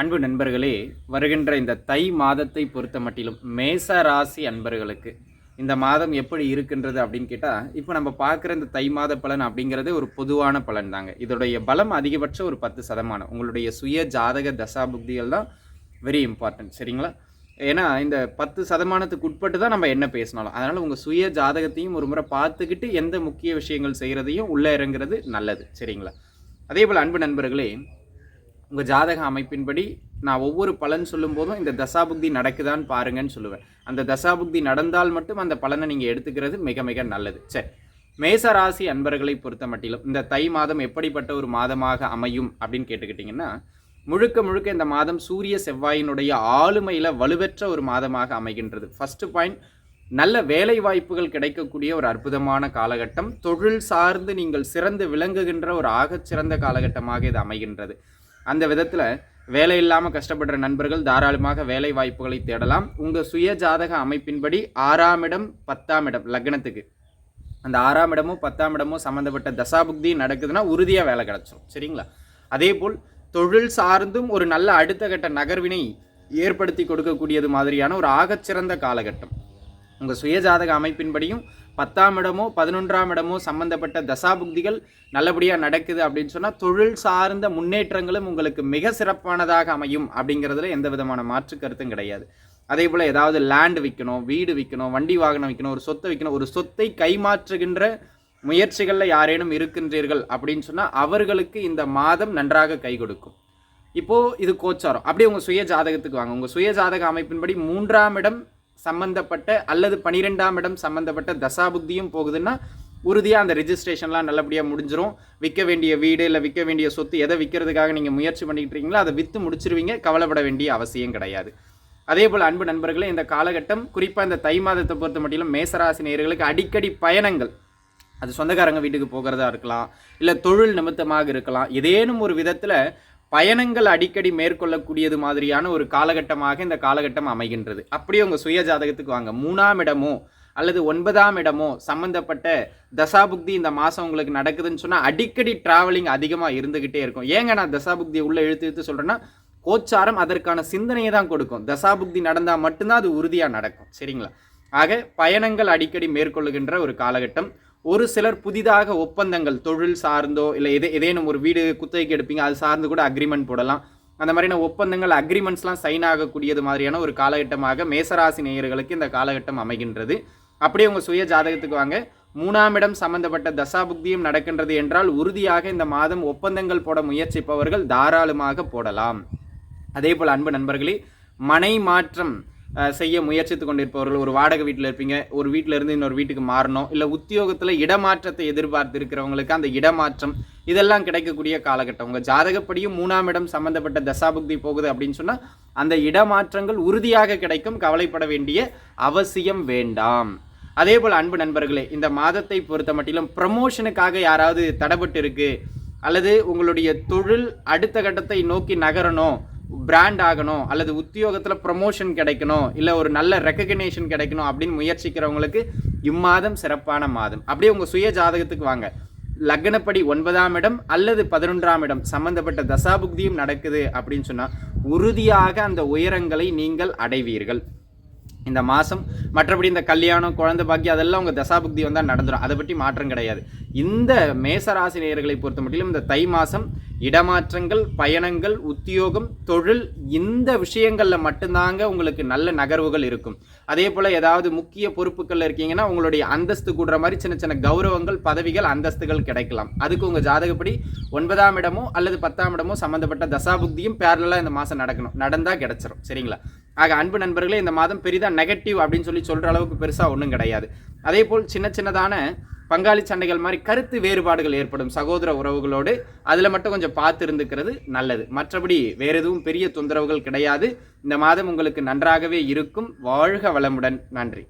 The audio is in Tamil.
அன்பு நண்பர்களே வருகின்ற இந்த தை மாதத்தை பொறுத்த மட்டிலும் மேச ராசி அன்பர்களுக்கு இந்த மாதம் எப்படி இருக்கின்றது அப்படின்னு கேட்டால் இப்போ நம்ம பார்க்குற இந்த தை மாத பலன் அப்படிங்கிறது ஒரு பொதுவான பலன் தாங்க. இதோடைய பலம் அதிகபட்சம் ஒரு பத்து சதமானம். உங்களுடைய சுய ஜாதக தசா புக்திகள் தான் வெரி இம்பார்ட்டன்ட் சரிங்களா? ஏன்னா இந்த பத்து சதமானத்துக்கு உட்பட்டு தான் நம்ம என்ன பேசினாலும். அதனால் உங்கள் சுய ஜாதகத்தையும் ஒரு முறை பார்த்துக்கிட்டு எந்த முக்கிய விஷயங்கள் செய்கிறதையும் உள்ளே இறங்குறது நல்லது. சரிங்களா? அதே போல் அன்பு நண்பர்களே உங்கள் ஜாதக அமைப்பின்படி நான் ஒவ்வொரு பலன் சொல்லும் போதும் இந்த தசாபுக்தி நடக்குதான்னு பாருங்கன்னு சொல்லுவேன். அந்த தசாபுக்தி நடந்தால் மட்டும் அந்த பலனை நீங்கள் எடுத்துக்கிறது மிக மிக நல்லது. சரி. மேச ராசி அன்பர்களை பொறுத்த மட்டிலும் இந்த தை மாதம் எப்படிப்பட்ட ஒரு மாதமாக அமையும் அப்படின்னு கேட்டுக்கிட்டிங்கன்னா முழுக்க முழுக்க இந்த மாதம் சூரிய செவ்வாயினுடைய ஆளுமையில் வலுவற்ற ஒரு மாதமாக அமைகின்றது. ஃபஸ்ட்டு பாயிண்ட் நல்ல வேலை வாய்ப்புகள் கிடைக்கக்கூடிய ஒரு அற்புதமான காலகட்டம். தொழில் சார்ந்து நீங்கள் சிறந்து விளங்குகின்ற ஒரு ஆகச்சிறந்த காலகட்டமாக இது அமைகின்றது. அந்த விதத்தில் வேலை இல்லாமல் கஷ்டப்படுற நண்பர்கள் தாராளமாக வேலை வாய்ப்புகளை தேடலாம். உங்கள் சுய ஜாதக அமைப்பின்படி ஆறாம் இடம் பத்தாம் இடம் லக்னத்துக்கு. அந்த ஆறாம் இடமும் பத்தாம் இடமும் சம்மந்தப்பட்ட தசாபுக்தி நடக்குதுன்னா உறுதியாக வேலை கிடச்சிரும். சரிங்களா? அதே போல் தொழில் சார்ந்தும் ஒரு நல்ல அடுத்த கட்ட நகர்வினை ஏற்படுத்தி கொடுக்கக்கூடியது மாதிரியான ஒரு ஆகச்சிறந்த காலகட்டம். உங்கள் சுயஜாதக அமைப்பின்படியும் பத்தாம் இடமோ பதினொன்றாம் இடமோ சம்பந்தப்பட்ட தசாபுக்திகள் நல்லபடியாக நடக்குது அப்படின்னு சொன்னால் தொழில் சார்ந்த முன்னேற்றங்களும் உங்களுக்கு மிக சிறப்பானதாக அமையும் அப்படிங்கிறதுல எந்த விதமான மாற்று கருத்தும் கிடையாது. அதே போல் ஏதாவது லேண்ட் விற்கணும் வீடு விற்கணும் வண்டி வாகனம் விற்கணும் ஒரு சொத்தை விற்கணும் ஒரு சொத்தை கைமாற்றுகின்ற முயற்சிகளில் யாரேனும் இருக்கின்றீர்கள் அப்படின்னு சொன்னால் அவர்களுக்கு இந்த மாதம் நன்றாக கை கொடுக்கும். இப்போது இது கோச்சாரம். அப்படியே உங்கள் சுய ஜாதகத்துக்கு வாங்க. உங்கள் சுய ஜாதக அமைப்பின்படி மூன்றாம் இடம் சம்பந்தப்பட்ட அல்லது பனிரெண்டாம் இடம் சம்பந்தப்பட்ட தசாபுக்தியும் போகுதுன்னா உறுதியாக அந்த ரிஜிஸ்ட்ரேஷன்லாம் நல்லபடியாக முடிஞ்சிரும். விற்க வேண்டிய வீடு இல்லை விற்க வேண்டிய சொத்து எதை விற்கிறதுக்காக நீங்கள் முயற்சி பண்ணிக்கிட்டு இருக்கீங்களோ அதை விற்று முடிச்சிருவீங்க. கவலைப்பட வேண்டிய அவசியம் கிடையாது. அதே போல் அன்பு நண்பர்களே இந்த காலகட்டம் குறிப்பாக இந்த தை மாதத்தை பொறுத்த மட்டிலும் மேசராசி நேயர்களுக்கு அடிக்கடி பயணங்கள். அது சொந்தக்காரங்க வீட்டுக்கு போகிறதா இருக்கலாம் இல்லை தொழில் நிமித்தமாக இருக்கலாம் ஏதேனும் ஒரு விதத்தில் பயணங்கள் அடிக்கடி மேற்கொள்ளக்கூடியது மாதிரியான ஒரு காலகட்டமாக இந்த காலகட்டம் அமைகின்றது. அப்படியே உங்கள் சுய ஜாதகத்துக்கு வாங்க. மூணாம் இடமோ அல்லது ஒன்பதாம் இடமோ சம்மந்தப்பட்ட தசாபுக்தி இந்த மாதம் உங்களுக்கு நடக்குதுன்னு சொன்னால் அடிக்கடி டிராவலிங் அதிகமாக இருந்துக்கிட்டே இருக்கும். ஏங்க நான் தசாபுக்தியை உள்ளே இழுத்து இழுத்து சொல்கிறேன்னா கோச்சாரம் அதற்கான சிந்தனையை தான் கொடுக்கும். தசாபுக்தி நடந்தால் மட்டும்தான் அது உறுதியாக நடக்கும். சரிங்களா? ஆக பயணங்கள் அடிக்கடி மேற்கொள்ளுகின்ற ஒரு காலகட்டம். ஒரு சிலர் புதிதாக ஒப்பந்தங்கள் தொழில் சார்ந்தோ இல்லை எதே ஏதேனும் ஒரு வீடு குத்தகைக்கு எடுப்பீங்க அது சார்ந்து கூட அக்ரிமெண்ட் போடலாம். அந்த மாதிரியான ஒப்பந்தங்கள் அக்ரிமெண்ட்ஸ்லாம் சைன் ஆகக்கூடியது மாதிரியான ஒரு காலகட்டமாக மேசராசி நேயர்களுக்கு இந்த காலகட்டம் அமைகின்றது. அப்படியே உங்கள் சுய ஜாதகத்துக்கு வாங்க. மூணாம் இடம் சம்பந்தப்பட்ட தசாபுக்தியும் நடக்கின்றது என்றால் உறுதியாக இந்த மாதம் ஒப்பந்தங்கள் போட முயற்சிப்பவர்கள் தாராளமாக போடலாம். அதே போல் அன்பு நண்பர்களே மனை மாற்றம் செய்ய முயற்சித்து கொண்டிருப்பவர்கள் ஒரு வாடகை வீட்டில் இருப்பீங்க. ஒரு வீட்டில் இருந்து இன்னொரு வீட்டுக்கு மாறணும். இல்லை உத்தியோகத்தில் இடமாற்றத்தை எதிர்பார்த்து இருக்கிறவங்களுக்கு அந்த இடமாற்றம் இதெல்லாம் கிடைக்கக்கூடிய காலகட்டம். உங்கள் ஜாதகப்படியும் மூணாம் இடம் சம்பந்தப்பட்ட தசாபுக்தி போகுது அப்படின்னு சொன்னால் அந்த இடமாற்றங்கள் உறுதியாக கிடைக்கும். கவலைப்பட வேண்டிய அவசியம் வேண்டாம். அதே போல் அன்பு நண்பர்களே இந்த மாதத்தை பொறுத்த மட்டிலும் ப்ரமோஷனுக்காக யாராவது தடைபட்டு இருக்கு. அல்லது உங்களுடைய தொழில் அடுத்த கட்டத்தை நோக்கி நகரணும். பிராண்ட் ஆகணும் அல்லது உத்தியோகத்தில் ப்ரமோஷன் கிடைக்கணும் இல்லை ஒரு நல்ல ரெக்கக்னேஷன் கிடைக்கணும் அப்படின்னு முயற்சிக்கிறவங்களுக்கு இம்மாதம் சிறப்பான மாதம். அப்படியே உங்கள் சுய ஜாதகத்துக்கு வாங்க. லக்னப்படி ஒன்பதாம் இடம் அல்லது பதினொன்றாம் இடம் சம்பந்தப்பட்ட தசாபுக்தியும் நடக்குது அப்படின்னு சொன்னால் உறுதியாக அந்த உயரங்களை நீங்கள் அடைவீர்கள். இந்த மாதம் மற்றபடி இந்த கல்யாணம் குழந்தை பாக்கி அதெல்லாம் உங்கள் தசாபுக்தி வந்தால் நடந்துடும் அதை பற்றி மாற்றம் கிடையாது. இந்த மேசராசி நேயர்களை பொறுத்த மட்டிலும் இந்த தை மாதம் இடமாற்றங்கள் பயணங்கள் உத்தியோகம் தொழில் இந்த விஷயங்களில் மட்டும்தாங்க உங்களுக்கு நல்ல நகர்வுகள் இருக்கும். அதே போல் ஏதாவது முக்கிய பொறுப்புகளில் இருக்கீங்கன்னா உங்களுடைய அந்தஸ்து கூடுற மாதிரி சின்ன சின்ன கௌரவங்கள் பதவிகள் அந்தஸ்துகள் கிடைக்கலாம். அதுக்கு உங்கள் ஜாதகப்படி ஒன்பதாம் இடமோ அல்லது பத்தாம் இடமோ சம்மந்தப்பட்ட தசாபுக்தியும் பேரலாக இந்த மாதம் நடக்கணும். நடந்தால் கிடச்சிரும். சரிங்களா? ஆக அன்பு நண்பர்களே இந்த மாதம் பெரிதாக நெகட்டிவ் அப்படின்னு சொல்லி சொல்கிற அளவுக்கு பெருசாக ஒன்றும் கிடையாது. அதே போல் சின்ன சின்னதான பங்காளி சண்டைகள் மாதிரி கருத்து வேறுபாடுகள் ஏற்படும் சகோதர உறவுகளோடு அதில் மட்டும் கொஞ்சம் பார்த்து இருந்துக்கிறது நல்லது. மற்றபடி வேறு எதுவும் பெரிய தொந்தரவுகள் கிடையாது. இந்த மாதம் உங்களுக்கு நன்றாகவே இருக்கும். வாழ்க வளமுடன். நன்றி.